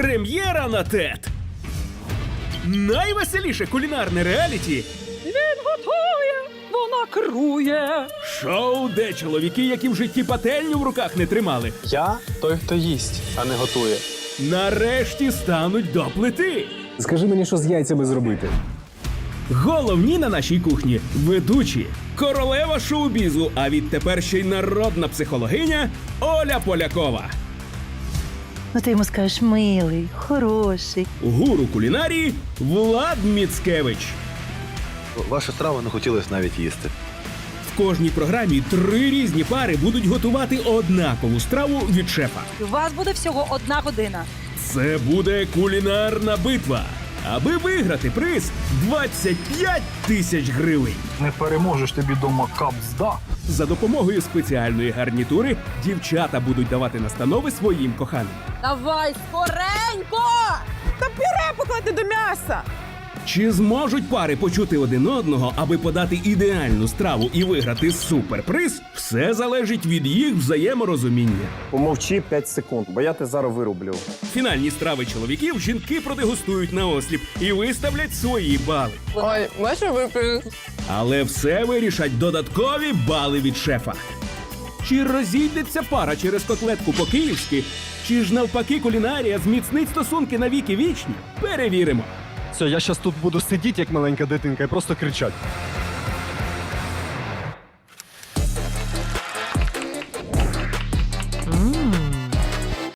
Прем'єра на ТЕТ. Найвеселіше кулінарне реаліті Він готує, вона керує. шоу, де чоловіки, які в житті пательню в руках не тримали, Я той, хто їсть, а не готує. нарешті стануть до плити. Скажи мені, що з яйцями зробити. Головні на нашій кухні ведучі, королева шоу-бізу, а відтепер ще й народна психологиня Оля Полякова. Ну ти йому скажеш милий, хороший. Гуру кулінарії Влад Міцкевич. Ваша страва не хотілося навіть їсти. В кожній програмі три різні пари будуть готувати однакову страву від шефа. У вас буде всього одна година. Це буде кулінарна битва. Аби виграти приз 25 тисяч гривень. Не переможеш тобі дома капзда. За допомогою спеціальної гарнітури дівчата будуть давати настанови своїм коханим. Давай, скоренько! Та пюре поклади до м'яса. Чи зможуть пари почути один одного, аби подати ідеальну страву і виграти суперприз? Все залежить від їх взаєморозуміння. Помовчи 5 секунд, бо я те зараз вирублю. Фінальні страви чоловіків жінки продегустують на осліп і виставлять свої бали. Ой, бачу, випив. Але все вирішать додаткові бали від шефа. Чи розійдеться пара через котлетку по-київськи, чи ж навпаки кулінарія зміцнить стосунки на віки вічні? Перевіримо. Все, я зараз тут буду сидіти, як маленька дитинка, і просто кричати.